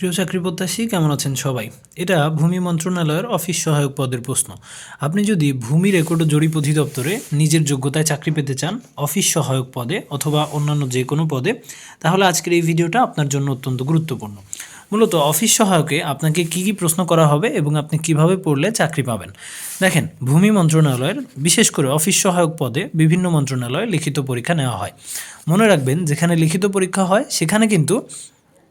প্রিয় চাকরি প্রত্যাশী কেমন আছেন সবাই? এটা ভূমি মন্ত্রণালয়ের অফিস সহায়ক পদের প্রশ্ন। আপনি যদি ভূমি রেকর্ড ও জরিপ অধিদপ্তরে নিজের যোগ্যতায় চাকরি পেতে চান অফিস সহায়ক পদে অথবা অন্যান্য যে কোনো পদে, তাহলে আজকের এই ভিডিওটা আপনার জন্য অত্যন্ত গুরুত্বপূর্ণ। মূলত অফিস সহায়কে আপনাকে কি কি প্রশ্ন করা হবে এবং আপনি কীভাবে পড়লে চাকরি পাবেন? দেখেন, ভূমি মন্ত্রণালয়ের বিশেষ করে অফিস সহায়ক পদে বিভিন্ন মন্ত্রণালয়ে লিখিত পরীক্ষা নেওয়া হয়। মনে রাখবেন, যেখানে লিখিত পরীক্ষা হয়, সেখানে কিন্তু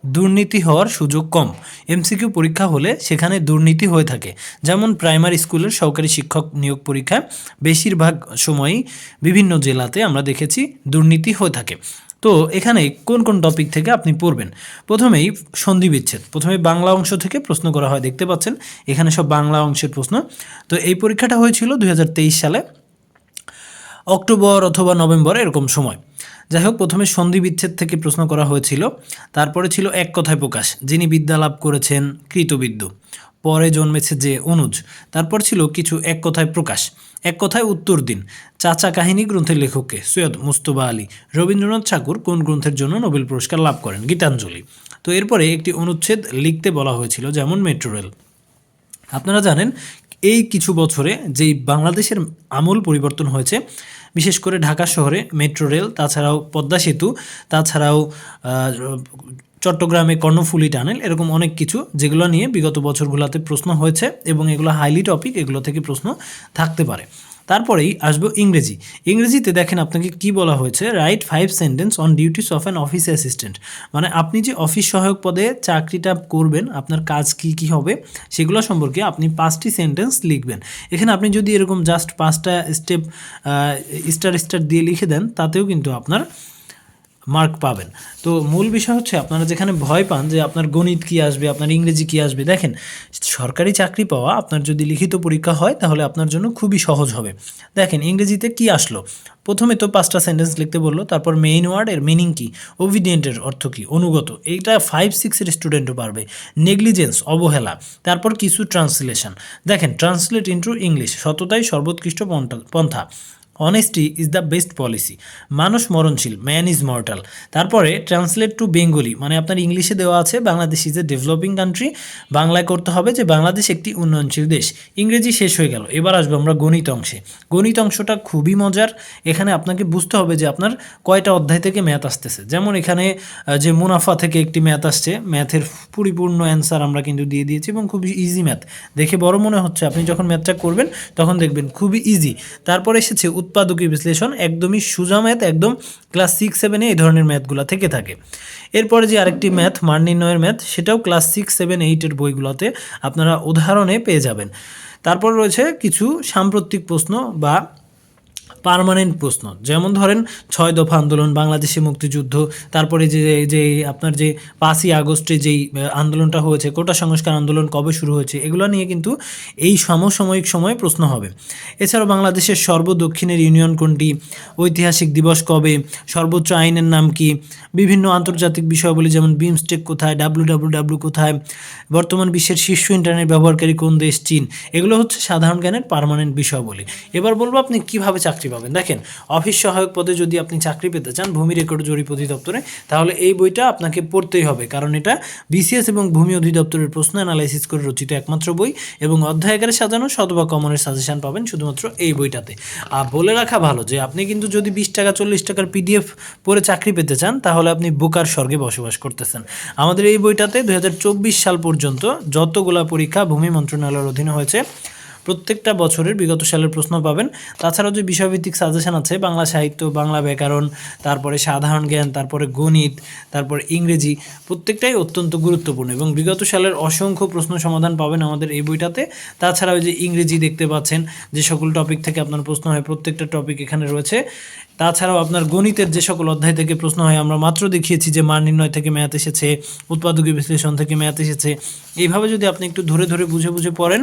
দুর্নীতি হওয়ার সুযোগ কম। এমসিকিউ পরীক্ষা হলে সেখানে দুর্নীতি হয়ে থাকে। যেমন প্রাইমারি স্কুলের সহকারী শিক্ষক নিয়োগ পরীক্ষায় বেশিরভাগ সময়ই বিভিন্ন জেলাতে আমরা দেখেছি দুর্নীতি হয়ে থাকে। তো এখানে কোন কোন টপিক থেকে আপনি পড়বেন? প্রথমেই সন্ধি বিচ্ছেদ। প্রথমে বাংলা অংশ থেকে প্রশ্ন করা হয়, দেখতে পাচ্ছেন? এখানে সব বাংলা অংশের প্রশ্ন। তো এই পরীক্ষাটা হয়েছিল দু হাজার তেইশ সালে। অক্টোবর অথবা নভেম্বর এরকম সময়। যাই হোক, প্রথমে সন্ধি বিচ্ছেদ থেকে প্রশ্ন করা হয়েছিল। তারপরে ছিল এক কথায় প্রকাশ, যিনি বিদ্যা লাভ করেছেন কৃতবিদ্য। পরে জন্মেছে যে অনুজ। তারপর ছিল কিছু এক কথায় প্রকাশ, এক কথায় উত্তর দিন। চাচা কাহিনী গ্রন্থের লেখককে সৈয়দ মুস্তফা আলী। রবীন্দ্রনাথ ঠাকুর কোন গ্রন্থের জন্য নোবেল পুরস্কার লাভ করেন? গীতাঞ্জলি। তো এরপরে একটি অনুচ্ছেদ লিখতে বলা হয়েছিল, যেমন মেট্রো রেল। আপনারা জানেন এই কিছু বছরে যেই বাংলাদেশের আমূল পরিবর্তন হয়েছে, বিশেষ করে ঢাকা শহরে মেট্রো রেল, তাছাড়াও পদ্মা সেতু, তাছাড়াও চট্টগ্রামে কর্ণফুলি টানেল, এরকম অনেক কিছু যেগুলো নিয়ে বিগত বছরগুলোতে প্রশ্ন হয়েছে এবং এগুলো হাইলি টপিক এগুলো থেকে প্রশ্ন থাকতে পারে। তারপরেই আসব ইংরেজি। ইংরেজিতে দেখেন আপনাকে কি বলা হয়েছে? Write five sentence on duties of an office assistant মানে আপনি যে অফিস সহায়ক পদে চাকরিটা করবেন, আপনার কাজ কি কি হবে, সেগুলো সম্পর্কে আপনি পাঁচটি সেন্টেন্স লিখবেন। এখানে আপনি যদি এরকম জাস্ট পাঁচটা স্টেপ স্টার স্টার দিয়ে লিখে দেন, তাতেও কিন্তু আপনার মার্ক পাবেন। তো মূল বিষয় হচ্ছে আপনারা যেখানে ভয় পান যে আপনার গণিত কি আসবে, আপনার ইংরেজি কি আসবে, দেখেন সরকারি চাকরি পাওয়া আপনার যদি লিখিত পরীক্ষা হয় তাহলে আপনার জন্য খুবই সহজ হবে। দেখেন ইংরেজিতে কি আসলো? প্রথমে তো পাঁচটা সেন্টেন্স লিখতে বলল, তারপর মেইন ওয়ার্ড এর মিনিং কি? ওভিডিয়েন্টের অর্থ কি? অনুগত। এইটা ফাইভ সিক্সের স্টুডেন্টও পারবে। নেগলিজেন্স অবহেলা। তারপর কিছু ট্রান্সলেশন দেখেন ট্রান্সলেট ইন্টু ইংলিশ সততাই সর্বোৎকৃষ্ট পন্থা। Honesty is the best policy মানুষ মরণশীল ম্যান ইজ মর্টাল তারপরে ট্রান্সলেট টু বেঙ্গলি মানে আপনার ইংলিশে দেওয়া আছে, Bangladesh is a developing country বাংলায় করতে হবে যে বাংলাদেশ একটি উন্নয়নশীল দেশ। ইংরেজি শেষ হয়ে গেল, এবার আসব আমরা গণিত অংশে। গণিত অংশটা খুবই মজার, এখানে আপনাকে বুঝতে হবে যে আপনার কয়টা অধ্যায় থেকে ম্যাথ আসতেছে। যেমন এখানে যে মুনাফা থেকে একটি ম্যাথ আসছে ম্যাথের পরিপূর্ণ অ্যান্সার আমরা কিন্তু দিয়ে দিয়েছি এবং খুবই ইজি ম্যাথ দেখে বড় মনে হচ্ছে, আপনি যখন ম্যাথটা করবেন, তখন দেখবেন খুবই ইজি তারপর এসেছে উৎপাদকী বিশ্লেষণ একদমই সুজা ম্যাথ একদম ক্লাস সিক্স সেভেনে এই ধরনের ম্যাথগুলো থেকে থাকে। এরপরে যে আরেকটি ম্যাথ মান নির্ণয়ের ম্যাথ সেটাও ক্লাস সিক্স সেভেন এইটের বইগুলোতে আপনারা উদাহরণে পেয়ে যাবেন। তারপর রয়েছে কিছু সাম্প্রতিক প্রশ্ন বা পার্মানেন্ট প্রশ্ন। যেমন ধরেন, ছয় দফা আন্দোলন, বাংলাদেশে মুক্তিযুদ্ধ, তারপরে যে যে আপনার যে পাঁচই আগস্টে যেই আন্দোলনটা হয়েছে, কোটা সংস্কার আন্দোলন কবে শুরু হয়েছে, এগুলো নিয়ে কিন্তু এই সমসাময়িক সময়ে প্রশ্ন হবে। এছাড়াও বাংলাদেশের সর্বদক্ষিণের ইউনিয়ন কোনটি? ঐতিহাসিক দিবস কবে? সর্বোচ্চ আইনের নাম কি? বিভিন্ন আন্তর্জাতিক বিষয়াবলী যেমন বিমস্টেক কোথায় ডাব্লু কোথায়, বর্তমান বিশ্বের শীর্ষ ইন্টারনেট ব্যবহারকারী কোন দেশ? চীন। এগুলো হচ্ছে সাধারণ জ্ঞানের পার্মানেন্ট বিষয়াবলী। এবার বলব আপনি কীভাবে চাকরি পাবেন। দেখেন, অফিস সহায়ক পদে যদি আপনি চাকরি পেতে চান ভূমি রেকর্ড জরিপ অধিদপ্তরে, তাহলে এই বইটা আপনাকে পড়তেই হবে। কারণ এটা বিসিএস এবং ভূমি অধিদপ্তরের প্রশ্ন অ্যানালাইসিস করে রচিত একমাত্র বই এবং অধ্যায় আকারে সাজানো শতবা কমনের সাজেশন পাবেন শুধুমাত্র এই বইটাতে। আর বলে রাখা ভালো যে, আপনি কিন্তু যদি বিশ টাকা, চল্লিশ টাকার পিডিএফ পড়ে চাকরি পেতে চান, তাহলে আপনি বোকার স্বর্গে বসবাস করতেছেন। আমাদের এই বইটাতে দুই হাজার চব্বিশ সাল পর্যন্ত যতগুলা পরীক্ষা ভূমি মন্ত্রণালয়ের অধীনে হয়েছে প্রত্যেকটা বছরের বিগত সালের প্রশ্ন পাবেন। তাছাড়াও যে বিষয়ভিত্তিক সাজেশন আছে, বাংলা সাহিত্য, বাংলা ব্যাকরণ, তারপরে সাধারণ জ্ঞান, তারপরে গণিত, তারপরে ইংরেজি, প্রত্যেকটাই অত্যন্ত গুরুত্বপূর্ণ এবং বিগত সালের অসংখ্য প্রশ্ন সমাধান পাবেন আমাদের এই বইটাতে। তাছাড়াও যে ইংরেজি দেখতে পাচ্ছেন, যে সকল টপিক থেকে আপনার প্রশ্ন হয়, প্রত্যেকটা টপিক এখানে রয়েছে। তাছাড়াও আপনার গণিতের যে সকল অধ্যায় থেকে প্রশ্ন হয়, আমরা মাত্র দেখিয়েছি যে মান নির্ণয় থেকে ম্যাথ এসেছে উৎপাদকী বিশ্লেষণ থেকে ম্যাথ এসেছে। এইভাবে যদি আপনি একটু ধরে ধরে বুঝে বুঝে পড়েন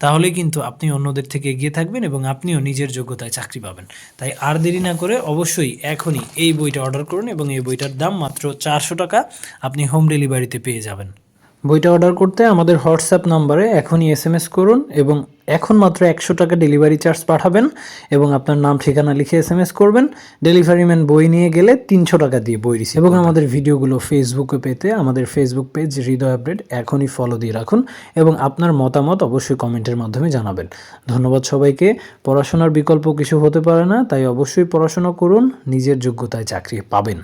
তাহলে কিন্তু আপনি অন্যদের থেকে এগিয়ে থাকবেন এবং আপনিও নিজের যোগ্যতায় চাকরি পাবেন। তাই আর দেরি না করে অবশ্যই এখনই এই বইটা অর্ডার করুন এবং এই বইটার দাম মাত্র চারশো টাকা আপনি হোম ডেলিভারিতে পেয়ে যাবেন। বইটা অর্ডার করতে আমাদের হোয়াটসঅ্যাপ নাম্বারে এখনই এস এম এস করুন এবং এখন মাত্র একশো টাকা ডেলিভারি চার্জ পাঠাবেন এবং আপনার নাম ঠিকানা লিখে এস এম এস করবেন। ডেলিভারি ম্যান বই নিয়ে গেলে তিনশো টাকা দিয়ে বই রিসিভ এবং আমাদের ভিডিওগুলো ফেসবুকে পেতে আমাদের ফেসবুক পেজ হৃদয় আপডেট এখনই ফলো দিয়ে রাখুন এবং আপনার মতামত অবশ্যই কমেন্টের মাধ্যমে জানাবেন। ধন্যবাদ সবাইকে। পড়াশোনার বিকল্প কিছু হতে পারে না তাই অবশ্যই পড়াশোনা করুন নিজের যোগ্যতায় চাকরি পাবেন।